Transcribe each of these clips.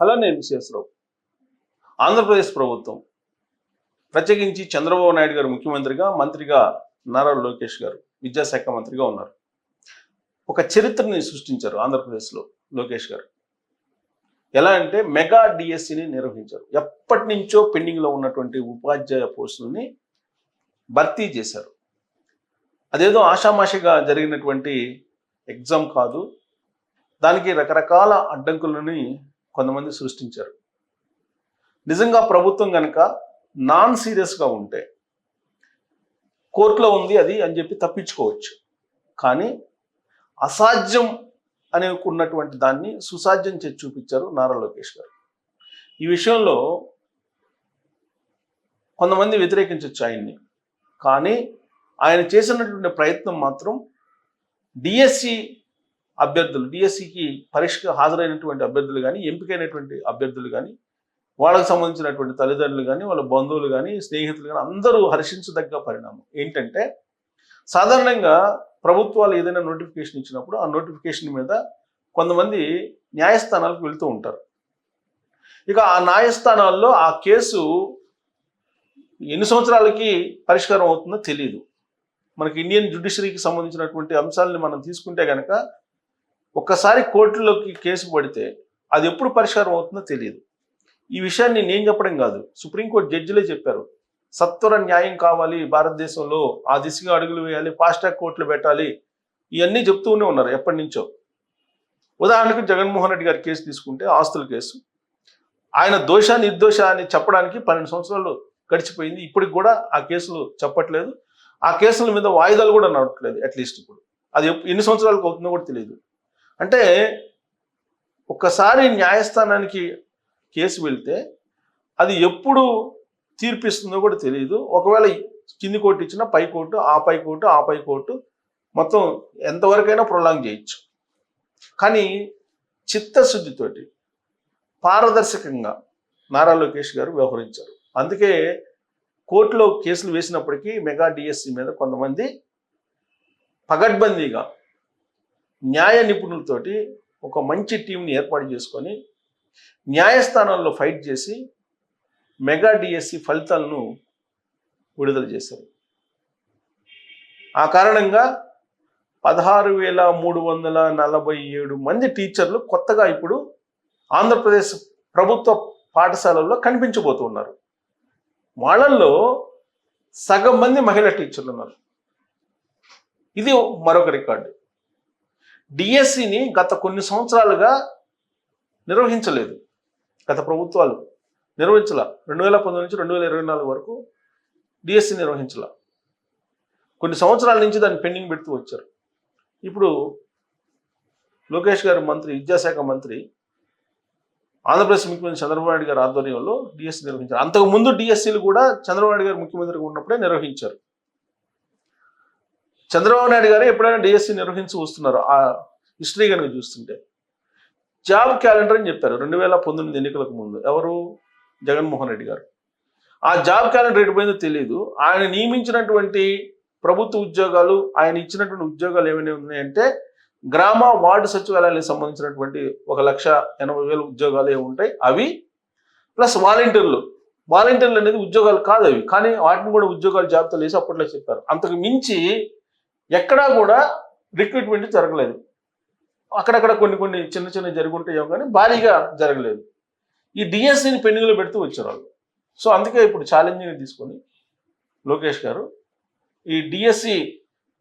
అలానే ఎంసీఎస్రావు ఆంధ్రప్రదేశ్ ప్రభుత్వం. ప్రత్యేకించి చంద్రబాబు నాయుడు గారు ముఖ్యమంత్రిగా మంత్రిగా నారా లోకేష్ గారు విద్యాశాఖ మంత్రిగా ఉన్నారు. ఒక చరిత్రని సృష్టించారు ఆంధ్రప్రదేశ్లో లోకేష్ గారు. ఎలా అంటే మెగా డిఎస్సిని నిర్వహించారు. ఎప్పటి నుంచో పెండింగ్లో ఉన్నటువంటి ఉపాధ్యాయ పోస్టులని భర్తీ చేశారు. అదేదో ఆషామాషిగా జరిగినటువంటి ఎగ్జామ్ కాదు. దానికి రకరకాల అడ్డంకులని కొంతమంది సృష్టించారు. నిజంగా ప్రభుత్వం కనుక నాన్ సీరియస్గా ఉంటే కోర్టులో ఉంది అది అని చెప్పి తప్పించుకోవచ్చు. కానీ అసాధ్యం అనుకున్నటువంటి దాన్ని సుసాధ్యం చేసి చూపించారు నారా లోకేష్ గారు. ఈ విషయంలో కొంతమంది వ్యతిరేకించవచ్చు ఆయన్ని. కానీ ఆయన చేసినటువంటి ప్రయత్నం మాత్రం డిఎస్సి అభ్యర్థులు డిఎస్సికి పరీక్షకు హాజరైనటువంటి అభ్యర్థులు కానీ ఎంపికైనటువంటి అభ్యర్థులు కానీ వాళ్ళకి సంబంధించినటువంటి తల్లిదండ్రులు కానీ వాళ్ళ బంధువులు కానీ స్నేహితులు కానీ అందరూ హర్షించదగ్గ పరిణామం. ఏంటంటే సాధారణంగా ప్రభుత్వాలు ఏదైనా నోటిఫికేషన్ ఇచ్చినప్పుడు ఆ నోటిఫికేషన్ మీద కొంతమంది న్యాయస్థానాలకు వెళ్తూ ఉంటారు. ఇక ఆ న్యాయస్థానాల్లో ఆ కేసు ఎన్ని సంవత్సరాలకి పరిష్కారం అవుతుందో తెలియదు మనకి ఇండియన్ జ్యుడిషియరీకి సంబంధించినటువంటి అంశాలని మనం తీసుకుంటే కనుక ఒక్కసారి కోర్టులోకి కేసు పడితే అది ఎప్పుడు పరిష్కారం అవుతుందో తెలియదు. ఈ విషయాన్ని నేను చెప్పడం కాదు. సుప్రీంకోర్టు జడ్జిలే చెప్పారు. సత్వర న్యాయం కావాలి భారతదేశంలో ఆ దిశగా అడుగులు వేయాలి ఫాస్ట్ ట్రాక్ కోర్టులు పెట్టాలి ఇవన్నీ చెప్తూనే ఉన్నారు ఎప్పటి నుంచో. ఉదాహరణకు జగన్మోహన్ రెడ్డి గారి కేసు తీసుకుంటే ఆస్తుల కేసు. ఆయన దోష నిర్దోష అని చెప్పడానికి పన్నెండు సంవత్సరాలు గడిచిపోయింది. ఇప్పటికి కూడా ఆ కేసులు చెప్పట్లేదు. ఆ కేసుల మీద వాయిదాలు కూడా నడవట్లేదు అట్లీస్ట్ ఇప్పుడు. అది ఎన్ని సంవత్సరాలకు అవుతుందో కూడా తెలియదు. అంటే ఒక్కసారి న్యాయస్థానానికి కేసు వెళ్తే అది ఎప్పుడు తీర్పిస్తుందో కూడా తెలియదు ఒకవేళ కింది కోర్టు ఇచ్చినా పై కోర్టు ఆ పై కోర్టు ఆ పై కోర్టు మొత్తం ఎంతవరకైనా ప్రొలాంగ్ చేయొచ్చు. కానీ చిత్తశుద్ధితోటి పారదర్శకంగా నారా లోకేష్ గారు వ్యవహరించారు. అందుకే కోర్టులో కేసులు వేసినప్పటికీ మెగా డిఎస్సి మీద కొంతమంది పగడ్బందీగా న్యాయ నిపుణులతోటి ఒక మంచి టీంని ఏర్పాటు చేసుకొని న్యాయస్థానాల్లో ఫైట్ చేసి మెగా డిఎస్సి ఫలితాలను విడుదల చేశారు. ఆ కారణంగా పదహారు వేల మూడు వందల నలభై ఏడు మంది టీచర్లు కొత్తగా ఇప్పుడు ఆంధ్రప్రదేశ్ ప్రభుత్వ పాఠశాలల్లో కనిపించబోతున్నారు వాళ్ళల్లో సగం మంది మహిళా టీచర్లు ఉన్నారు. ఇది మరొక రికార్డు. డిఎస్సిని గత కొన్ని సంవత్సరాలుగా నిర్వహించలేదు. గత ప్రభుత్వాలు నిర్వహించాల. రెండు వేల పంతొమ్మిది నుంచి రెండు వేల ఇరవై నాలుగు వరకు డిఎస్సి నిర్వహించాల. కొన్ని సంవత్సరాల నుంచి దాన్ని పెండింగ్ పెడుతూ వచ్చారు. ఇప్పుడు లోకేష్ గారు మంత్రి విద్యాశాఖ మంత్రి ఆంధ్రప్రదేశ్ ముఖ్యమంత్రి చంద్రబాబు నాయుడు గారి ఆధ్వర్యంలో డిఎస్సి నిర్వహించారు. అంతకు ముందు డిఎస్సీలు కూడా చంద్రబాబు నాయుడు గారు ముఖ్యమంత్రిగా ఉన్నప్పుడే నిర్వహించారు. చంద్రబాబు నాయుడు గారు ఎప్పుడైనా డిఎస్సి నిర్వహించి వస్తున్నారు ఆ హిస్టరీ కనుక చూస్తుంటే. జాబ్ క్యాలెండర్ అని చెప్పారు రెండు వేల పంతొమ్మిది ఎన్నికలకు ముందు. ఎవరు? జగన్మోహన్ రెడ్డి గారు. ఆ జాబ్ క్యాలెండర్ ఎటుపోయిందో తెలియదు ఆయన నియమించినటువంటి ప్రభుత్వ ఉద్యోగాలు ఆయన ఇచ్చినటువంటి ఉద్యోగాలు ఏమైనా ఉన్నాయంటే గ్రామ వార్డు సచివాలయాలకు సంబంధించినటువంటి ఒక లక్ష ఎనభై వేల ఉద్యోగాలు ఏమి ఉంటాయి అవి ప్లస్ వాలంటీర్లు. వాలంటీర్లు అనేది ఉద్యోగాలు కాదు అవి. కానీ వాటిని కూడా ఉద్యోగాలు జాబితాలు వేసి అప్పట్లో చెప్పారు. అంతకు మించి ఎక్కడా కూడా రిక్రూట్మెంట్ జరగలేదు. అక్కడక్కడ కొన్ని కొన్ని చిన్న చిన్న జరుగుంటాయో కానీ భారీగా జరగలేదు. ఈ డిఎస్సిని పెండింగ్లో పెడుతూ వచ్చారు వాళ్ళు సో అందుకే ఇప్పుడు ఛాలెంజింగ్ తీసుకొని లోకేష్ గారు ఈ డిఎస్సి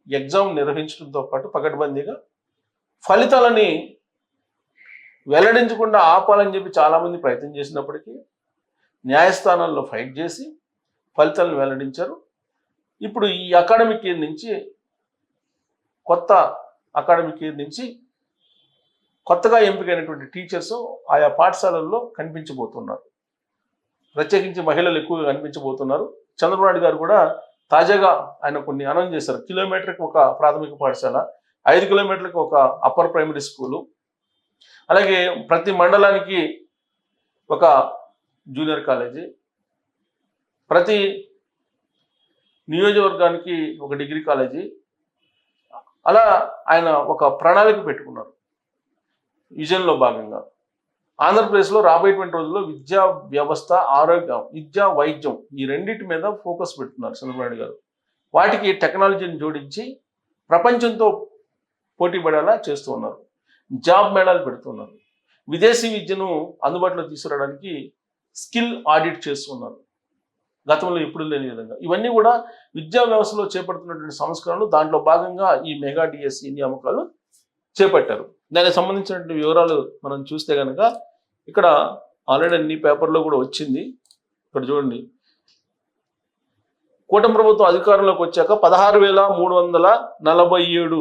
ఎగ్జామ్ నిర్వహించడంతో పాటు పకడ్బందీగా ఫలితాలని వెల్లడించకుండా ఆపాలని చెప్పి చాలామంది ప్రయత్నం చేసినప్పటికీ న్యాయస్థానాల్లో ఫైట్ చేసి ఫలితాలను వెల్లడించారు. ఇప్పుడు ఈ అకాడమిక్ ఇయర్ నుంచి కొత్త అకాడమిక్ ఇయర్ నుంచి కొత్తగా ఎంపికైనటువంటి టీచర్స్ ఆయా పాఠశాలల్లో కనిపించబోతున్నారు. ప్రత్యేకించి మహిళలు ఎక్కువగా కనిపించబోతున్నారు. చంద్రబాబు నాయుడు గారు కూడా తాజాగా ఆయన కొన్ని అనౌన్స్ చేశారు. కిలోమీటర్కి ఒక ప్రాథమిక పాఠశాల ఐదు కిలోమీటర్లకు ఒక అప్పర్ ప్రైమరీ స్కూలు అలాగే ప్రతి మండలానికి ఒక జూనియర్ కాలేజీ ప్రతి నియోజకవర్గానికి ఒక డిగ్రీ కాలేజీ అలా ఆయన ఒక ప్రణాళిక పెట్టుకున్నారు. విజన్లో భాగంగా. ఆంధ్రప్రదేశ్లో రాబోయేటువంటి రోజుల్లో విద్యా వ్యవస్థ ఆరోగ్యం విద్యా వైద్యం ఈ రెండింటి మీద ఫోకస్ పెడుతున్నారు చంద్రబాబు గారు. వాటికి టెక్నాలజీని జోడించి ప్రపంచంతో పోటీ పడేలా చేస్తూ ఉన్నారు. జాబ్ మేళాలు పెడుతున్నారు విదేశీ విద్యను అందుబాటులో తీసుకురావడానికి స్కిల్ ఆడిట్ చేస్తున్నారు గతంలో ఎప్పుడు లేని విధంగా. ఇవన్నీ కూడా విద్యా వ్యవస్థలో చేపడుతున్నటువంటి సంస్కరణలు దాంట్లో భాగంగా ఈ మెగా డిఎస్సి నియామకాలు చేపట్టారు. దానికి సంబంధించినటువంటి వివరాలు మనం చూస్తే కనుక ఇక్కడ ఆల్రెడీ అన్ని పేపర్లో కూడా వచ్చింది. ఇక్కడ చూడండి. కూటమి ప్రభుత్వం అధికారంలోకి వచ్చాక పదహారు వేల మూడు వందల నలభై ఏడు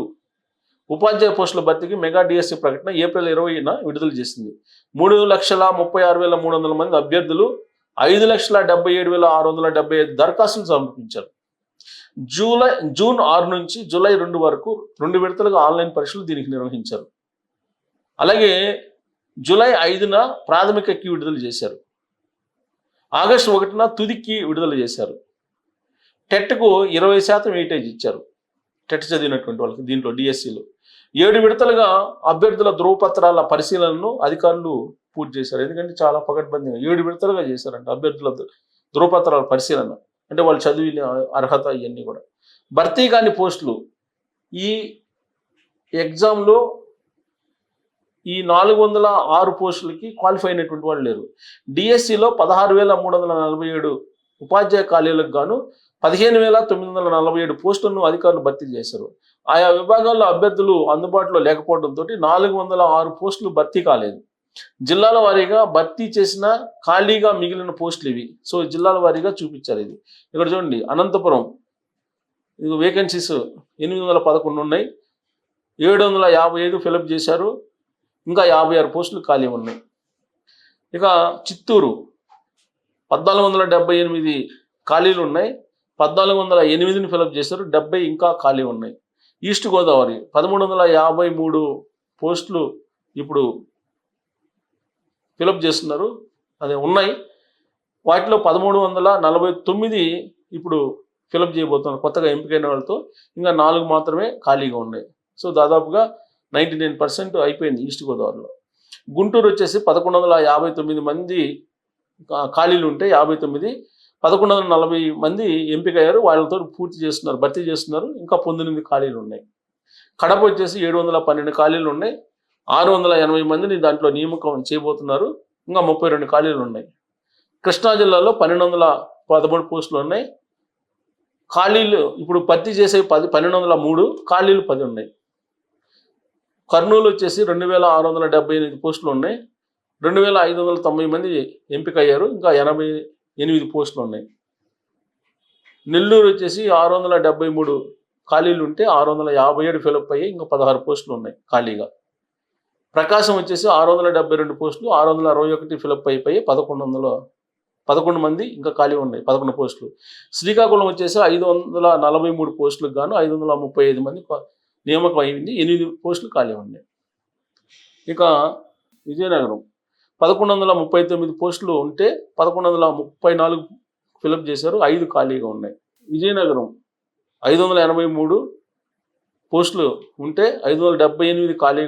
ఉపాధ్యాయ పోస్టుల భర్తీకి మెగా డిఎస్సి ప్రకటన ఏప్రిల్ ఇరవైన విడుదల చేసింది. మూడు లక్షల ముప్పై ఆరు వేల మూడు వందల మంది అభ్యర్థులు ఐదు లక్షల డెబ్బై ఏడు వేల ఆరు వందల డెబ్బై ఐదు దరఖాస్తులు సమర్పించారు. జూలై జూన్ ఆరు నుంచి జూలై రెండు వరకు రెండు విడతలుగా ఆన్లైన్ పరీక్షలు దీనికి నిర్వహించారు. అలాగే జూలై ఐదున ప్రాథమిక కీ విడుదల చేశారు. ఆగస్టు ఒకటిన తుదికి విడుదల చేశారు. టెట్కు ఇరవై శాతం వెయిటేజ్ ఇచ్చారు. టెట్ చదివినటువంటి వాళ్ళకి దీంట్లో డిఎస్సిలో ఏడు విడతలుగా అభ్యర్థుల ధృవపత్రాల పరిశీలనను అధికారులు పూర్తి చేశారు. ఎందుకంటే చాలా పకడ్బందీగా ఏడు విడతలుగా చేశారంట అభ్యర్థుల ధృవపత్రాల పరిశీలన. అంటే వాళ్ళు చదివిన అర్హత ఇవన్నీ కూడా. భర్తీ కాని పోస్టులు. ఈ ఎగ్జామ్లో ఈ నాలుగు వందల ఆరు పోస్టులకి క్వాలిఫై అయినటువంటి వాళ్ళు లేరు. డిఎస్సిలో పదహారు వేల మూడు వందల నలభై ఏడు ఉపాధ్యాయ ఖాళీలకు గాను పదిహేను వేల తొమ్మిది వందల నలభై ఏడు పోస్టులను అధికారులు భర్తీ చేశారు. ఆయా విభాగాల్లో అభ్యర్థులు అందుబాటులో లేకపోవడంతో నాలుగు వందల ఆరు పోస్టులు భర్తీ కాలేదు. జిల్లాల వారీగా భర్తీ చేసిన ఖాళీగా మిగిలిన పోస్టులు ఇవి. సో జిల్లాల వారీగా చూపించారు ఇది. ఇక్కడ చూడండి అనంతపురం ఇది వేకెన్సీస్ ఎనిమిది వందల పదకొండు ఉన్నాయి. ఏడు వందల యాభై ఐదు ఫిలప్ చేశారు. ఇంకా యాభై ఆరు పోస్టులు ఖాళీ ఉన్నాయి. ఇక చిత్తూరు పద్నాలుగు వందల డెబ్బై ఎనిమిది ఖాళీలు ఉన్నాయి. పద్నాలుగు వందల ఎనిమిదిని ఫిలప్ చేశారు. డెబ్బై ఇంకా ఖాళీ ఉన్నాయి. ఈస్ట్ గోదావరి పదమూడు వందల యాభై మూడు పోస్టులు ఇప్పుడు ఫిలప్ చేస్తున్నారు. అదే ఉన్నాయి. వాటిలో పదమూడు వందల నలభై తొమ్మిది ఇప్పుడు ఫిలప్ చేయబోతున్నారు. కొత్తగా ఎంపికైన వాళ్ళతో. ఇంకా నాలుగు మాత్రమే ఖాళీగా ఉన్నాయి. సో దాదాపుగా నైంటీ నైన్ పర్సెంట్ అయిపోయింది ఈస్ట్ గోదావరిలో. గుంటూరు వచ్చేసి పదకొండు వందల యాభై తొమ్మిది మంది ఖాళీలు ఉంటే యాభై తొమ్మిది పదకొండు వందల నలభై మంది ఎంపికయ్యారు. వాళ్ళతో పూర్తి చేస్తున్నారు భర్తీ చేస్తున్నారు. ఇంకా పంతొమ్మిది ఖాళీలు ఉన్నాయి. కడప వచ్చేసి ఏడు వందల పన్నెండు ఖాళీలు ఉన్నాయి. ఆరు వందల ఎనభై మందిని దాంట్లో నియామకం చేయబోతున్నారు. ఇంకా ముప్పై రెండు ఖాళీలు ఉన్నాయి. కృష్ణా జిల్లాలో పన్నెండు వందల పదమూడు పోస్టులు ఉన్నాయి. ఖాళీలు ఇప్పుడు భర్తీ చేసే పది పన్నెండు వందల మూడు ఖాళీలు పది ఉన్నాయి. కర్నూలు వచ్చేసి రెండు వేల ఆరు వందల డెబ్బై ఎనిమిది పోస్టులు ఉన్నాయి. రెండు వేల ఐదు వందల తొంభై మంది ఎంపిక అయ్యారు ఇంకా ఎనభై ఎనిమిది పోస్టులు ఉన్నాయి. నెల్లూరు వచ్చేసి ఆరు వందల డెబ్బై మూడు ఖాళీలు ఉంటే ఆరు వందల యాభై ఏడు ఫిలప్ అయ్యి ఇంకా పదహారు పోస్టులు ఉన్నాయి ఖాళీగా. ప్రకాశం వచ్చేసి ఆరు వందల డెబ్బై రెండు పోస్టులు ఆరు వందల అరవై ఒకటి ఫిలప్ అయిపోయి పదకొండు వందల పదకొండు మంది ఇంకా ఖాళీ ఉన్నాయి పదకొండు పోస్టులు. శ్రీకాకుళం వచ్చేసి ఐదు వందల నలభై మూడు పోస్టులకు గాను ఐదు వందల ముప్పై ఐదు మంది నియామకం అయింది ఎనిమిది పోస్టులు ఖాళీ ఉన్నాయి. ఇక విజయనగరం పదకొండు వందల ముప్పై తొమ్మిది పోస్టులు ఉంటే పదకొండు వందల ముప్పై నాలుగు ఫిలప్ చేశారు ఐదు ఖాళీగా ఉన్నాయి. విజయనగరం ఐదు వందల ఎనభై మూడు పోస్టులు ఉంటే ఐదు వందల డెబ్బై ఎనిమిది ఖాళీ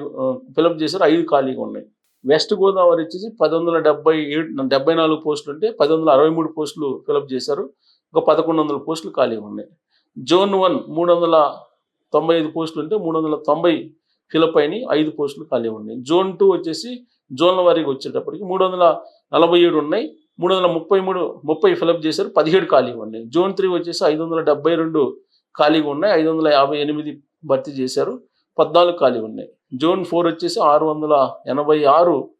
ఫిలప్ చేశారు. ఐదు ఖాళీగా ఉన్నాయి. వెస్ట్ గోదావరి వచ్చేసి పది వందల డెబ్బై ఏడు డెబ్బై నాలుగు పోస్టులు ఉంటే పది వందల అరవై మూడు పోస్టులు ఫిలప్ చేశారు. ఇంకా పదకొండు వందల పోస్టులు ఖాళీగా ఉన్నాయి. జోన్ వన్ మూడు వందల తొంభై ఐదు పోస్టులు ఉంటే మూడు వందల తొంభై ఫిలప్ అయినాయి. ఐదు పోస్టులు ఖాళీ ఉన్నాయి. జోన్ టూ వచ్చేసి జోన్ల వారీగా వచ్చేటప్పటికి మూడు వందల నలభై ఏడు ఉన్నాయి. మూడు వందల ముప్పై మూడు ముప్పై ఫిలప్ చేశారు. పదిహేడు ఖాళీగా ఉన్నాయి. జోన్ త్రీ వచ్చేసి ఐదు వందల డెబ్బై రెండు ఖాళీగా ఉన్నాయి. ఐదు వందల యాభై ఎనిమిది భర్తీ చేశారు. పద్నాలుగు ఖాళీ ఉన్నాయి. జోన్ ఫోర్ వచ్చేసి ఆరు వందల ఎనభై ఆరు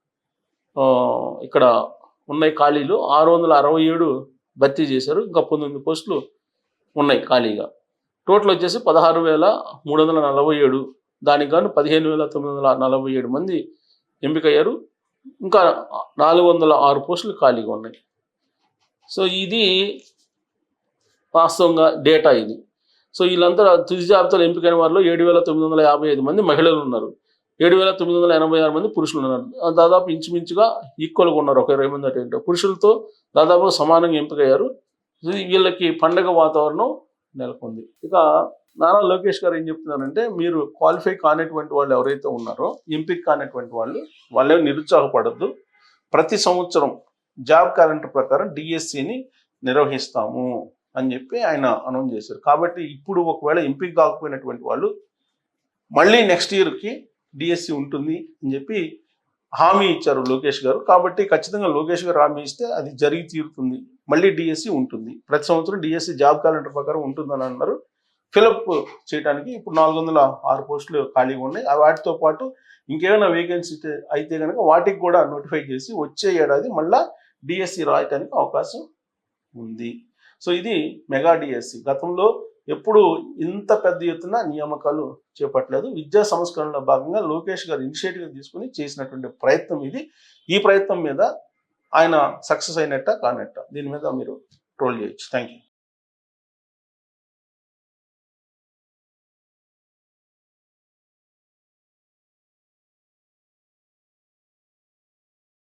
ఇక్కడ ఉన్నాయి ఖాళీలు. ఆరు వందల అరవై ఏడు భర్తీ చేశారు. ఇంకా పంతొమ్మిది పోస్టులు ఉన్నాయి ఖాళీగా. టోటల్ వచ్చేసి పదహారు వేల మూడు వందల నలభై ఏడు. దానికి గాను పదిహేను వేల తొమ్మిది వందల నలభై ఏడు మంది ఎంపికయ్యారు. ఇంకా నాలుగు వందల ఆరు పోస్టులు ఖాళీగా ఉన్నాయి. సో ఇది వాస్తవంగా డేటా ఇది. సో వీళ్ళంతా తుది జాబితాలో ఎంపికైన వారిలో ఏడు వేల తొమ్మిది వందల యాభై ఐదు మంది మహిళలు ఉన్నారు. ఏడు వేల తొమ్మిది వందల ఎనభై ఆరు మంది పురుషులు ఉన్నారు. దాదాపు ఇంచుమించుగా ఈక్వల్గా ఉన్నారు ఒక ఇరవై మంది అటు పురుషులతో దాదాపు సమానంగా ఎంపికయ్యారు. వీళ్ళకి పండగ వాతావరణం నెలకొంది. ఇక నారా లోకేష్ గారు ఏం చెప్తున్నారంటే మీరు క్వాలిఫై కానటువంటి వాళ్ళు ఎవరైతే ఉన్నారో ఎంపిక కానటువంటి వాళ్ళు వాళ్ళే నిరుత్సాహపడద్దు. ప్రతి సంవత్సరం జాబ్ క్యాలెండర్ ప్రకారం డిఎస్సిని నిర్వహిస్తాము. అని చెప్పి ఆయన అనౌన్స్ చేశారు. కాబట్టి ఇప్పుడు ఒకవేళ ఎంపిక కాకపోయినటువంటి వాళ్ళు మళ్ళీ నెక్స్ట్ ఇయర్కి డిఎస్సి ఉంటుంది అని చెప్పి హామీ ఇచ్చారు లోకేష్ గారు. కాబట్టి ఖచ్చితంగా లోకేష్ గారు హామీ ఇస్తే అది జరిగి తీరుతుంది. మళ్ళీ డిఎస్సి ఉంటుంది. ప్రతి సంవత్సరం డిఎస్సి జాబ్ క్యాలెండర్ ప్రకారం ఉంటుందని అన్నారు. ఫిలప్ చేయడానికి ఇప్పుడు నాలుగు వందల ఆరు పోస్టులు ఖాళీగా ఉన్నాయి. వాటితో పాటు ఇంకేమైనా వేకెన్సీ అయితే కనుక వాటికి కూడా నోటిఫై చేసి వచ్చే ఏడాది మళ్ళా డిఎస్సి రాయటానికి అవకాశం ఉంది. సో ఇది మెగా డిఎస్సి గతంలో ఎప్పుడు ఇంత పెద్ద ఎత్తున నియామకాలు చేపట్టలేదు. విద్యా సంస్కరణలో భాగంగా లోకేష్ గారు ఇనిషియేటివ్ తీసుకుని చేసినటువంటి ప్రయత్నం ఇది. ఈ ప్రయత్నం మీద ఆయన సక్సెస్ అయినట్ట కానట్ట దీని మీద మీరు ట్రోల్ చేయొచ్చు. Thank you